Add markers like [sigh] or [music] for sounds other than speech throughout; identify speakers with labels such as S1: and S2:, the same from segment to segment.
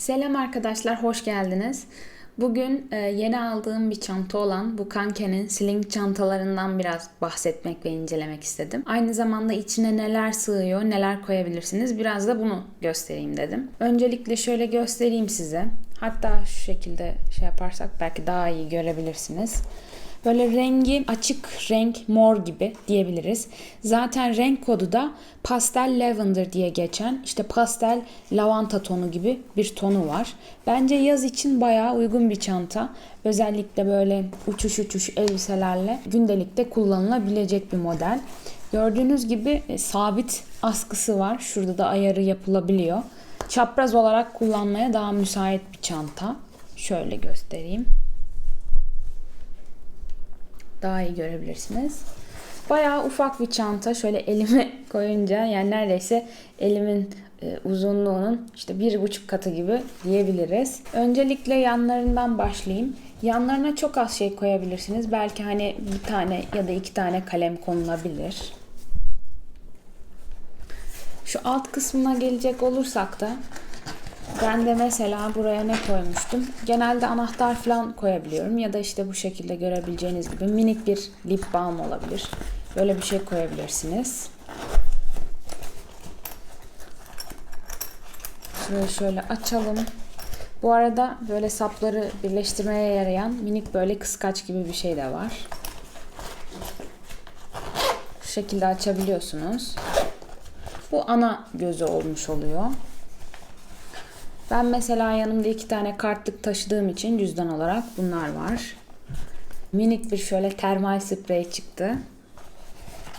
S1: Selam arkadaşlar, hoş geldiniz. Bugün e, yeni aldığım bir çanta olan bu Kanken'in sling çantalarından biraz bahsetmek ve incelemek istedim. Aynı zamanda içine neler sığıyor, neler koyabilirsiniz biraz da bunu göstereyim dedim. Öncelikle şöyle göstereyim size. Hatta şu şekilde şey yaparsak belki daha iyi görebilirsiniz. Böyle rengi açık renk mor gibi diyebiliriz. Zaten renk kodu da pastel lavender diye geçen işte pastel lavanta tonu gibi bir tonu var. Bence yaz için bayağı uygun bir çanta. Özellikle böyle uçuş uçuş elbiselerle gündelikte kullanılabilecek bir model. Gördüğünüz gibi e, sabit askısı var. Şurada da ayarı yapılabiliyor. Çapraz olarak kullanmaya daha müsait bir çanta. Şöyle göstereyim daha iyi görebilirsiniz. Bayağı ufak bir çanta. Şöyle elime [laughs] koyunca yani neredeyse elimin e, uzunluğunun işte bir buçuk katı gibi diyebiliriz. Öncelikle yanlarından başlayayım. Yanlarına çok az şey koyabilirsiniz. Belki hani bir tane ya da iki tane kalem konulabilir. Şu alt kısmına gelecek olursak da ben de mesela buraya ne koymuştum? Genelde anahtar falan koyabiliyorum ya da işte bu şekilde görebileceğiniz gibi minik bir lip balm olabilir. Böyle bir şey koyabilirsiniz. Şöyle şöyle açalım. Bu arada böyle sapları birleştirmeye yarayan minik böyle kıskaç gibi bir şey de var. Şu şekilde açabiliyorsunuz. Bu ana gözü olmuş oluyor. Ben mesela yanımda iki tane kartlık taşıdığım için cüzdan olarak bunlar var. Minik bir şöyle termal sprey çıktı.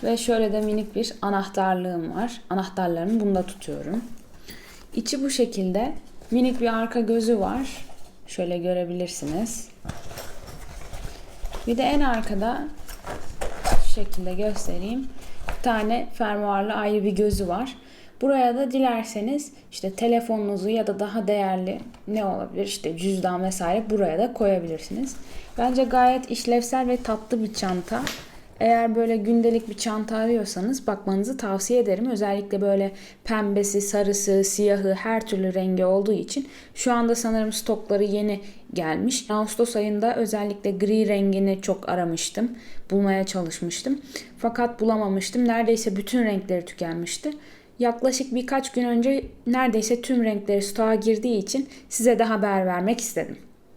S1: Ve şöyle de minik bir anahtarlığım var. Anahtarlarımı bunda tutuyorum. İçi bu şekilde. Minik bir arka gözü var. Şöyle görebilirsiniz. Bir de en arkada şu şekilde göstereyim. Tane fermuarlı ayrı bir gözü var. Buraya da dilerseniz işte telefonunuzu ya da daha değerli ne olabilir işte cüzdan vesaire buraya da koyabilirsiniz. Bence gayet işlevsel ve tatlı bir çanta. Eğer böyle gündelik bir çanta arıyorsanız bakmanızı tavsiye ederim. Özellikle böyle pembesi, sarısı, siyahı her türlü rengi olduğu için şu anda sanırım stokları yeni gelmiş. Ağustos ayında özellikle gri rengini çok aramıştım. Bulmaya çalışmıştım. Fakat bulamamıştım. Neredeyse bütün renkleri tükenmişti yaklaşık birkaç gün önce neredeyse tüm renkleri stoğa girdiği için size de haber vermek istedim.